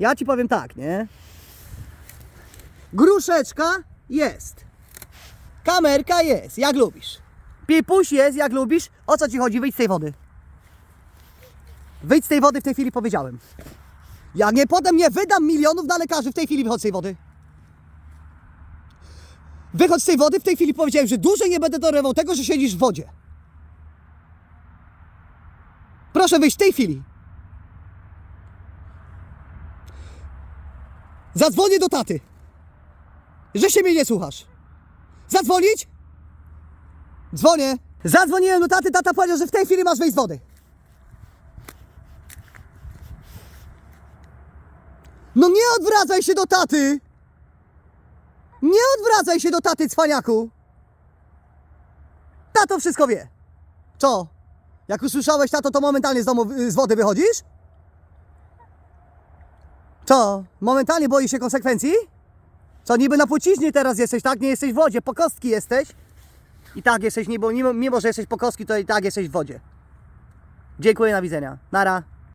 Ja ci powiem tak, nie? Gruszeczka jest. Kamerka jest, jak lubisz. Pipuś jest, jak lubisz. O co ci chodzi? Wyjdź z tej wody. Wyjdź z tej wody w tej chwili powiedziałem. Jak nie potem nie wydam milionów na lekarzy, w tej chwili wychodź z tej wody. Wychodź z tej wody, w tej chwili powiedziałem, że dłużej nie będę tolerował tego, że siedzisz w wodzie. Proszę wyjść w tej chwili. Zadzwonię do taty. Że się mnie nie słuchasz. Zadzwonić? Dzwonię. Zadzwoniłem do taty, tata powiedział, że w tej chwili masz wyjść z wody. No nie odwracaj się do taty! Nie odwracaj się do taty, cwaniaku! Tato wszystko wie. Co? Jak usłyszałeś tato, to momentalnie z, domu, z wody wychodzisz? Co? Momentalnie boisz się konsekwencji? Co, niby na płciźnie teraz jesteś, tak? Nie jesteś w wodzie, po kostki jesteś. I tak jesteś, mimo, mimo że jesteś po kostki, to i tak jesteś w wodzie. Dziękuję, na widzenia. Nara.